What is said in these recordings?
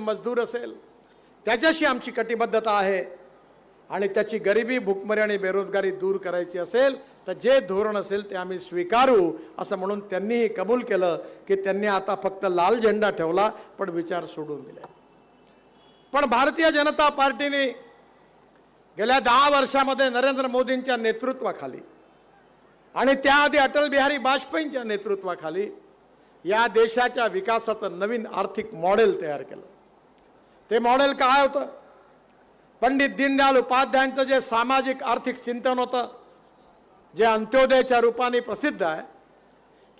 मजदूर असेल. त्याच्याशी आमची कटिबद्धता आहे. आणि त्याची गरिबी भुकमरी आणि बेरोजगारी दूर करायची असेल तर जे धोरण असेल ते आम्ही स्वीकारू असं म्हणून त्यांनीही कबूल केलं की त्यांनी आता फक्त लाल झेंडा ठेवला पण विचार सोडून दिले. पण भारतीय जनता पार्टीने गेल्या दहा वर्षामध्ये नरेंद्र मोदींच्या नेतृत्वाखाली आणि त्याआधी अटल बिहारी वाजपेयींच्या नेतृत्वाखाली या देशाच्या विकासाचं नवीन आर्थिक मॉडेल तयार केलं. ते मॉडेल काय होतं? पंडित दीनदयाल उपाध्यायांचं जे सामाजिक आर्थिक चिंतन होतं जे अंत्योदयाच्या रूपाने प्रसिद्ध आहे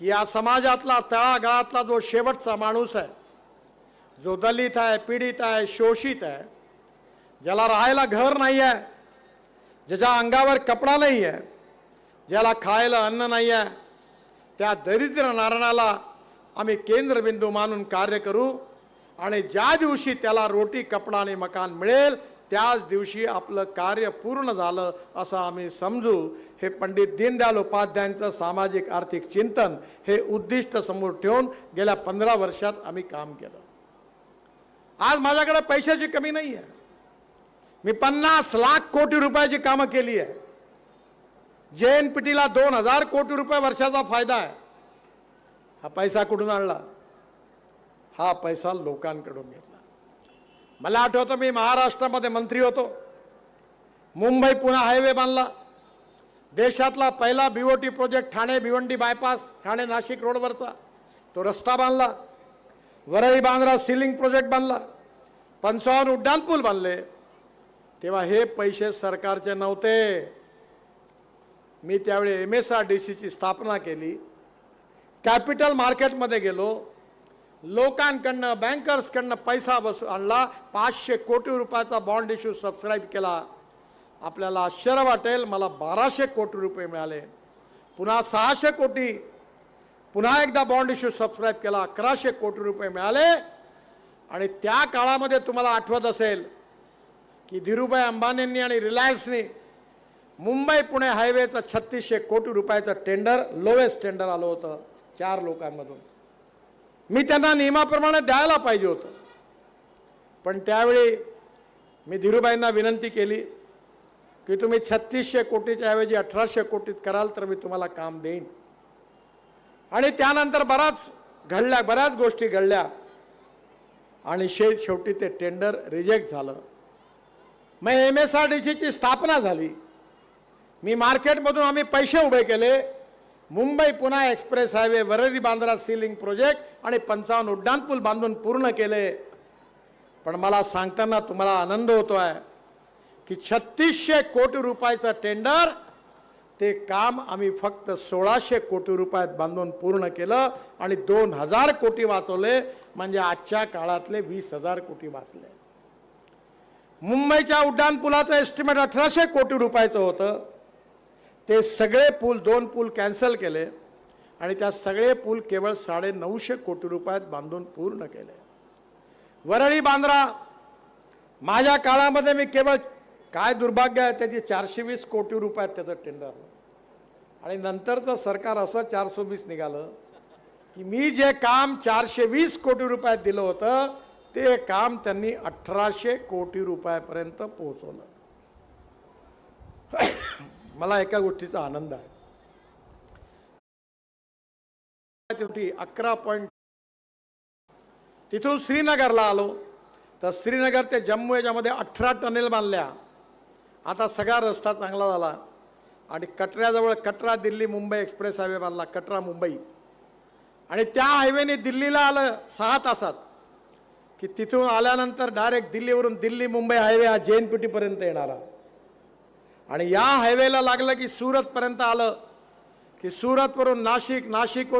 की या समाजातला तळागाळातला जो शेवटचा माणूस आहे जो दलित आहे पीडित आहे शोषित आहे ज्याला राहायला घर नाही आहे ज्याच्या अंगावर कपडा नाही आहे ज्याला खायला अन्न नाही आहे त्या दरिद्र नारायणाला आम्ही केंद्रबिंदू मानून कार्य करू आणि ज्या दिवशी त्याला रोटी कपडा आणि मकान मिळेल त्याच दिवशी आपलं कार्य पूर्ण झालं असं आम्ही समजू. हे पंडित दीनदयाल उपाध्यायांचं सामाजिक आर्थिक चिंतन हे उद्दिष्ट समोर ठेवून गेल्या पंधरा वर्षात आम्ही काम केलं. आज माझ्याकडे पैशाची कमी नाही आहे. मी पन्नास लाख कोटी रुपयाची कामं केली आहे. जे एन पी टीला दोन हजार कोटी रुपये वर्षाचा फायदा आहे. हा पैसा कुठून आणला? हा पैसा लोकांकडून घेतला. मला आठवतं मी महाराष्ट्रामध्ये मंत्री होतो. मुंबई पुणे हायवे बांधला. देशातला पहिला BOT project Thane Bhiwandi bypass Thane Nashik रोडवरचा. तो रस्ता बांधला. वरळी बांद्रा सिलिंग प्रोजेक्ट बांधला. पंचावन्न उड्डाणपूल बांधले. तेव्हा हे पैसे सरकारचे नव्हते. मी त्यावेळी एम एस आर डी सीची स्थापना केली. कॅपिटल मार्केटमध्ये गेलो. लोकांकडनं बँकर्सकडनं पैसा बसू आणला. पाचशे कोटी रुपयाचा बॉन्ड इश्यू सबस्क्राईब केला. आपल्याला आश्चर्य वाटेल मला बाराशे कोटी रुपये मिळाले. पुन्हा सहाशे कोटी. पुन्हा एकदा बॉन्ड इश्यू सबस्क्राईब केला अकराशे कोटी रुपये मिळाले. आणि त्या काळामध्ये तुम्हाला आठवत असेल की धीरूभाई अंबानींनी आणि रिलायन्सनी मुंबई पुणे हायवेचं छत्तीसशे कोटी रुपयाचं टेंडर लोवेस्ट टेंडर आलं होतं चार लोकांमधून. मी त्यांना नियमाप्रमाणे द्यायला पाहिजे होतं. पण त्यावेळी मी धीरूबाईंना विनंती केली की तुम्ही छत्तीसशे कोटीच्या ऐवजी अठराशे कोटीत कराल तर मी तुम्हाला काम देईन. आणि त्यानंतर बराच घडल्या बऱ्याच गोष्टी घडल्या. आणि शे शेवटी ते टेंडर रिजेक्ट झालं. मग एम एस आर डी सीची स्थापना झाली. मी मार्केटमधून आम्ही पैसे उभे केले. Mumbai Pune express highway Worli Bandra sea link project आणि पंचावन्न उड्डाणपूल बांधून पूर्ण केले. पण मला सांगताना तुम्हाला आनंद होतो आहे की छत्तीसशे कोटी रुपयाचं टेंडर ते काम आम्ही फक्त सोळाशे कोटी रुपयात बांधून पूर्ण केलं आणि दोन हजार कोटी वाचवले म्हणजे आजच्या काळातले वीस हजार कोटी वाचले. मुंबईच्या उड्डाणपुलाचं एस्टिमेट अठराशे कोटी रुपयाचं होतं. ते सगळे पूल दोन पूल कॅन्सल केले आणि त्या सगळे पूल केवळ साडे नऊशे कोटी रुपयात बांधून पूर्ण केले. वरळी बांद्रा माझ्या काळामध्ये मी केवळ काय दुर्भाग्य आहे त्याची चारशे वीस कोटी रुपयात त्याचं टेंडर आणि नंतरचं सरकार असं चारशे वीस निघालं की मी जे काम चारशे वीस कोटी रुपयात दिलं होतं ते काम त्यांनी अठराशे कोटी रुपयापर्यंत पोहोचवलं. मला एका गोष्टीचा आनंद आहे. होती अकरा पॉईंट तिथून श्रीनगरला आलो. तर श्रीनगर ते जम्मू याच्यामध्ये अठरा टनेल बांधल्या. आता सगळा रस्ता चांगला झाला. आणि कटऱ्याजवळ कटरा दिल्ली मुंबई एक्सप्रेस हायवे बांधला कटरा मुंबई. आणि त्या हायवेने दिल्लीला आलं सहा तासात. की तिथून आल्यानंतर डायरेक्ट दिल्लीवरून दिल्ली मुंबई हायवे हा जे एन पी टीपर्यंत येणारा. आणि या हायवेला लागलं की सुरतपर्यंत आलं की सुरतवरून नाशिक नाशिकवरून